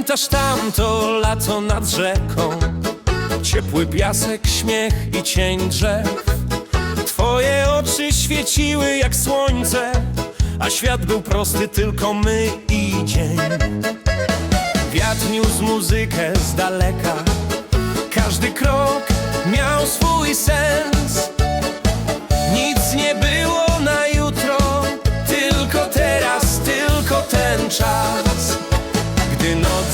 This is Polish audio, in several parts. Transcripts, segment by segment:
Pamiętasz tamto lato nad rzeką? Ciepły piasek, śmiech i cień drzew. Twoje oczy świeciły jak słońce A świat był prosty, tylko my i dzień. Wiatr niósł muzykę z daleka. Każdy krok miał swój sens. Nic nie było na jutro Tylko teraz, tylko ten czas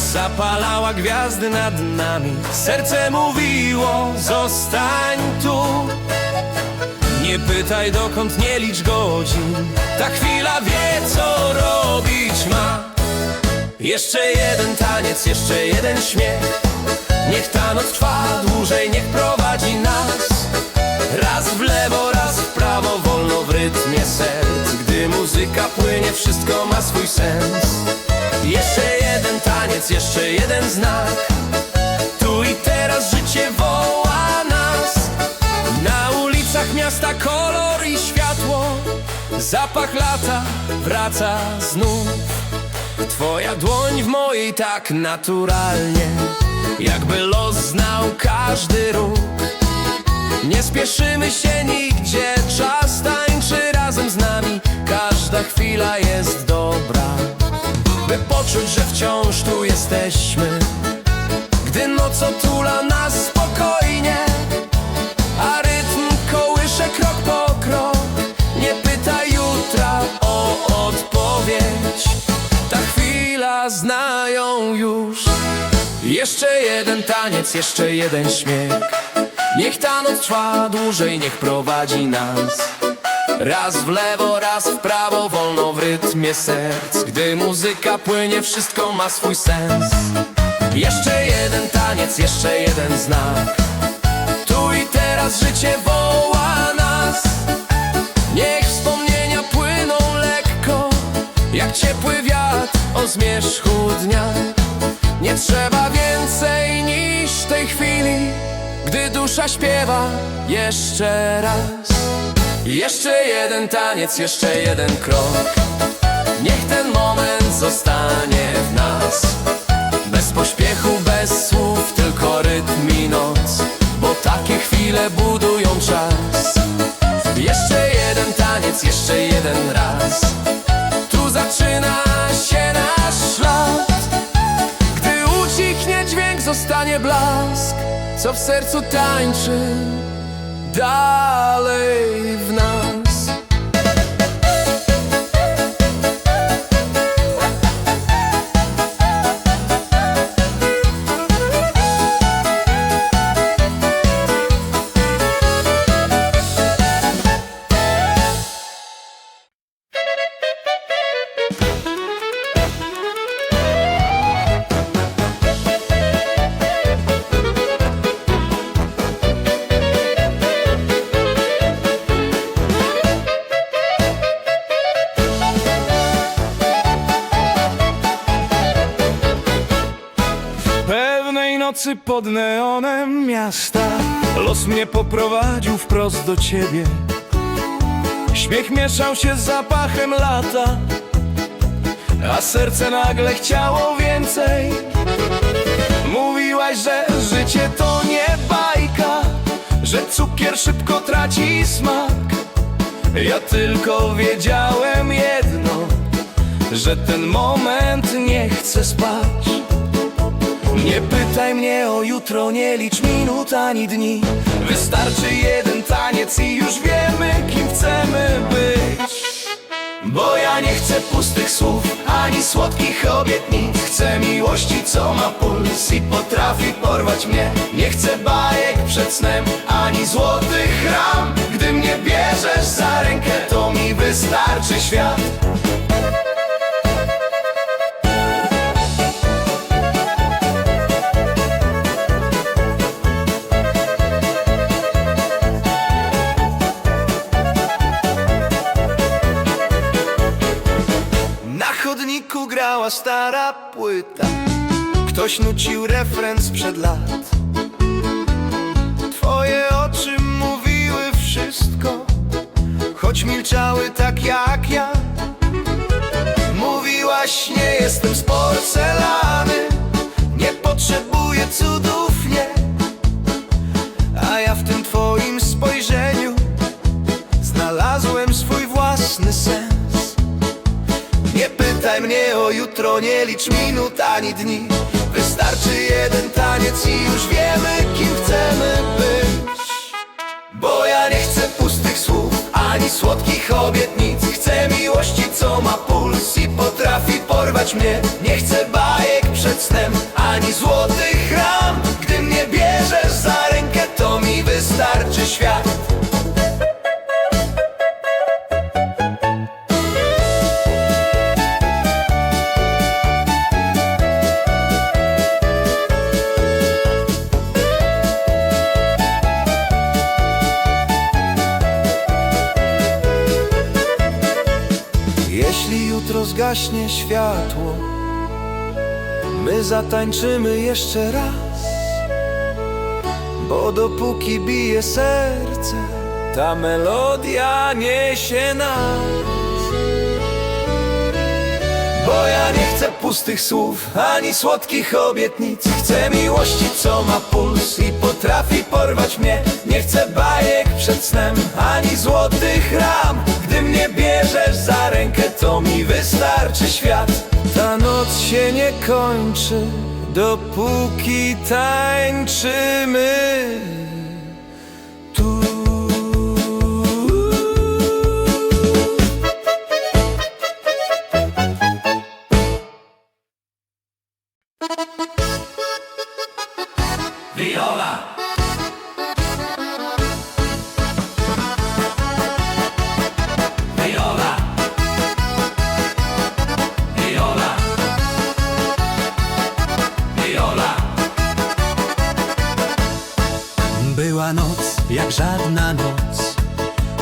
zapalała gwiazdy nad nami. Serce mówiło, zostań tu. Nie pytaj dokąd, nie licz godzin. Ta chwila wie, co robić ma. Jeszcze jeden taniec, jeszcze jeden śmiech. Niech ta noc trwa dłużej, niech prowadzi nas. Raz w lewo, prawo, wolno w rytmie serc. Gdy muzyka płynie, wszystko ma swój sens. Jeszcze jeden taniec, jeszcze jeden znak. Tu i teraz życie woła nas. Na ulicach miasta kolor i światło. Zapach lata wraca znów. Twoja dłoń w mojej tak naturalnie. Jakby los znał każdy ruch Nie spieszymy się nigdzie Czas tańczy razem z nami. Każda chwila jest dobra. By poczuć, że wciąż tu jesteśmy. Gdy noc otula nas spokojnie A rytm kołysze krok po krok. Nie pytaj jutra o odpowiedź. Ta chwila znają już. Jeszcze jeden taniec, jeszcze jeden śmiech Niech ta noc trwa dłużej, niech prowadzi nas. Raz w lewo, raz w prawo, wolno w rytmie serc. Gdy muzyka płynie, wszystko ma swój sens. Jeszcze jeden taniec, jeszcze jeden znak. Tu i teraz życie woła nas. Niech wspomnienia płyną lekko Jak ciepły wiatr o zmierzchu dnia. Nie trzeba więcej niż tej chwili Gdy dusza śpiewa jeszcze raz Jeszcze jeden taniec, jeszcze jeden krok. Niech ten moment zostanie Co w sercu tańczy dalej w nas nocy pod neonem miasta. Los mnie poprowadził wprost do ciebie. Śmiech mieszał się z zapachem lata A serce nagle chciało więcej. Mówiłaś, że życie to nie bajka Że cukier szybko traci smak. Ja tylko wiedziałem jedno Że ten moment nie chce spać nie pytaj mnie o jutro, nie licz minut ani dni. Wystarczy jeden taniec i już wiemy, kim chcemy być. Bo ja nie chcę pustych słów, ani słodkich obietnic. Chcę miłości, co ma puls i potrafi porwać mnie. Nie chcę bajek przed snem, ani złotych ram. Gdy mnie bierzesz za rękę, to mi wystarczy świat chodniku grała stara płyta. Ktoś nucił refren sprzed lat. Twoje oczy mówiły wszystko Choć milczały tak jak ja. Mówiłaś nie jestem z porcelany Nie potrzebuję cudów, nie. A ja w tym twoim spojrzeniu Znalazłem swój własny sen licz minut ani dni. Wystarczy jeden taniec i już wiemy kim chcemy być. Bo ja nie chcę pustych słów, ani słodkich obietnic. Chcę miłości, co ma puls i potrafi porwać mnie. Nie chcę bajek przed snem, ani złotych ram jutro zgaśnie światło. My zatańczymy jeszcze raz Bo dopóki bije serce Ta melodia niesie nas Bo ja nie chcę pustych słów Ani słodkich obietnic. Chcę miłości, co ma puls I potrafi porwać mnie. Nie chcę bajek przed snem Ani złotych ram. Gdy mnie bierzesz za rękę To mi wystarczy świat. Ta noc się nie kończy Dopóki tańczymy jak żadna noc.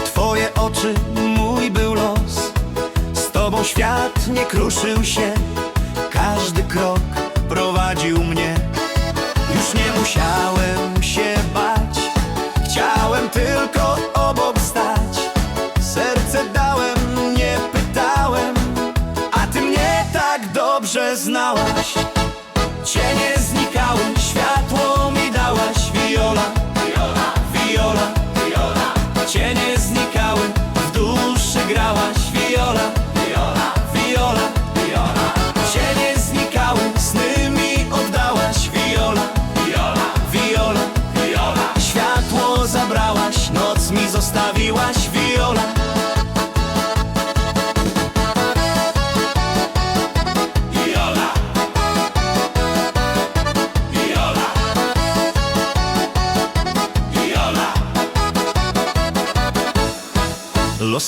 Twoje oczy, mój był los. Z tobą świat nie kruszył się. Każdy krok prowadził mnie. Już nie musiałem się bać. Chciałem tylko obok stać. Serce dałem, nie pytałem. A ty mnie tak dobrze znałaś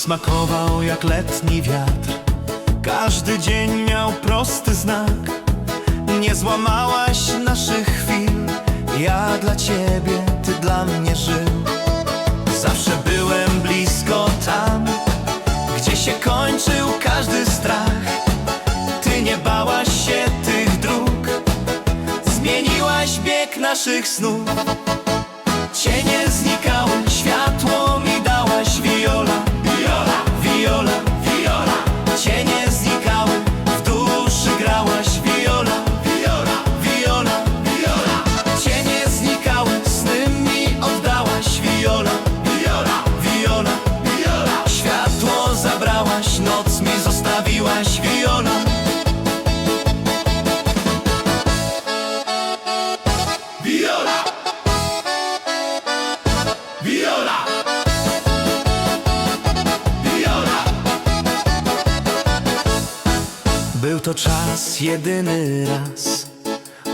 smakował jak letni wiatr. Każdy dzień miał prosty znak. Nie złamałaś naszych chwil. Ja dla ciebie, ty dla mnie żył. Zawsze byłem blisko tam Gdzie się kończył każdy strach. Ty nie bałaś się tych dróg. Zmieniłaś bieg naszych snów Był to czas jedyny raz,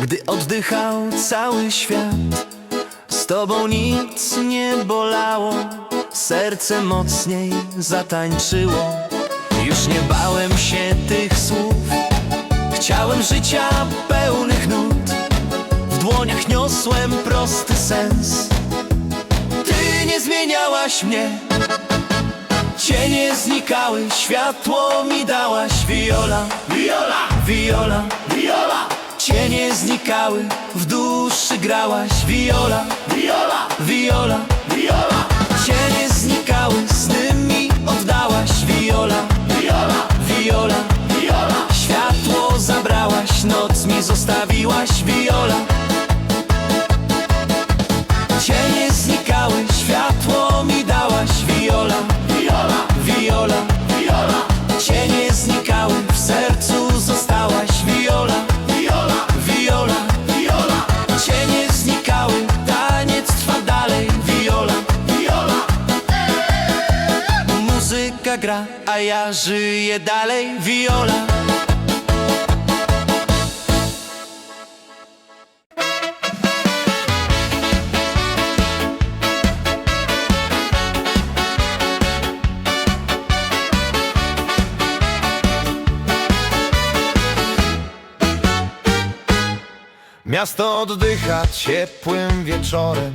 gdy oddychał cały świat. Z tobą nic nie bolało, serce mocniej zatańczyło. Już nie bałem się tych słów, chciałem życia pełnych nut. W dłoniach niosłem prosty sens. Ty nie zmieniałaś mnie, Cienie znikały, światło mi dałaś Viola, Viola! viola Viola! Cienie znikały, w duszy grałaś Viola, Viola! viola Viola! Cienie znikały, sny mi oddałaś Viola, Viola! viola Viola! Światło zabrałaś, noc mi zostawiłaś Viola żyję dalej Viola. Miasto oddycha ciepłym wieczorem.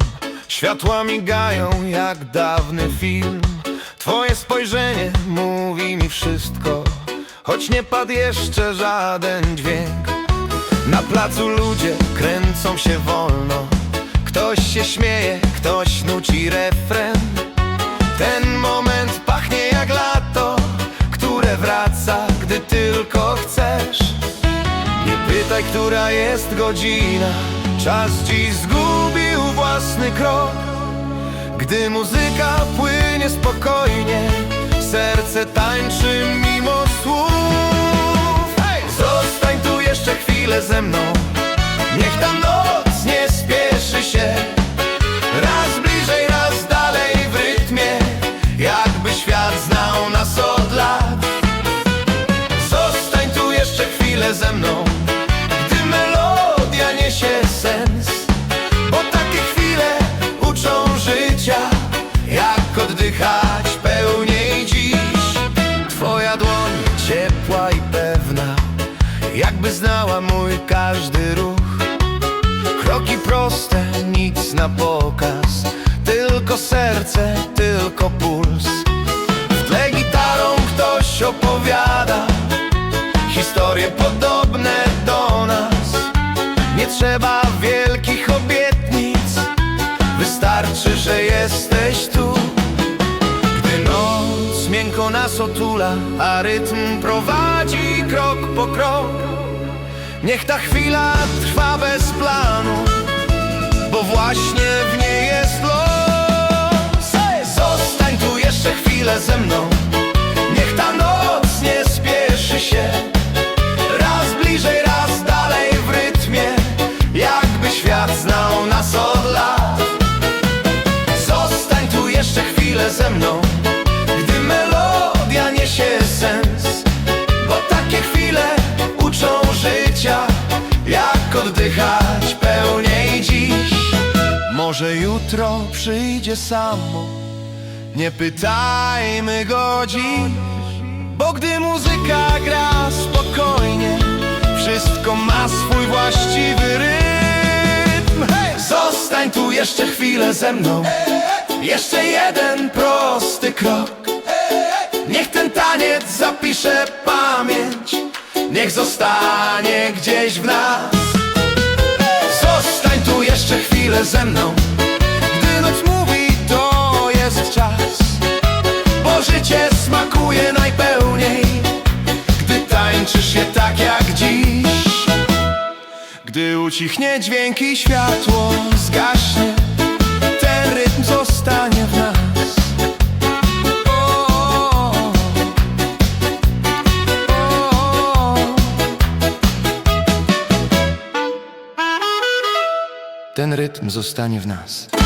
Światła migają jak dawny film Twoje spojrzenie mówi mi wszystko Choć nie padł jeszcze żaden dźwięk. Na placu ludzie kręcą się wolno Ktoś się śmieje, ktoś nuci refren. Ten moment pachnie jak lato Które wraca, gdy tylko chcesz. Nie pytaj, która jest godzina Czas dziś zgubił własny krok Gdy muzyka płynie spokojnie Serce tańczy mimo słów. Hej! Zostań tu jeszcze chwilę ze mną. Niech ta noc nie spieszy się Oddychać pełniej dziś. Twoja dłoń ciepła i pewna Jakby znała mój każdy ruch. Kroki proste, nic na pokaz Tylko serce, tylko puls. W tle gitarą ktoś opowiada Historie podobne do nas. Nie trzeba wielkich obietnic Wystarczy, że jesteś tu otula A rytm prowadzi krok po krok. Niech ta chwila trwa bez planu Bo właśnie w niej jest los. Zostań tu jeszcze chwilę ze mną. Niech ta noc nie spieszy się przyjdzie samo. Nie pytajmy go dziś bo gdy muzyka gra spokojnie Wszystko ma swój właściwy rytm. Hej! Zostań tu jeszcze chwilę ze mną. Jeszcze jeden prosty krok. Niech ten taniec zapisze pamięć. Niech zostanie gdzieś w nas. Zostań tu jeszcze chwilę ze mną jest czas bo życie smakuje najpełniej Gdy tańczysz je tak jak dziś. Gdy ucichnie dźwięk i światło zgaśnie Ten rytm zostanie w nas. Ten rytm zostanie w nas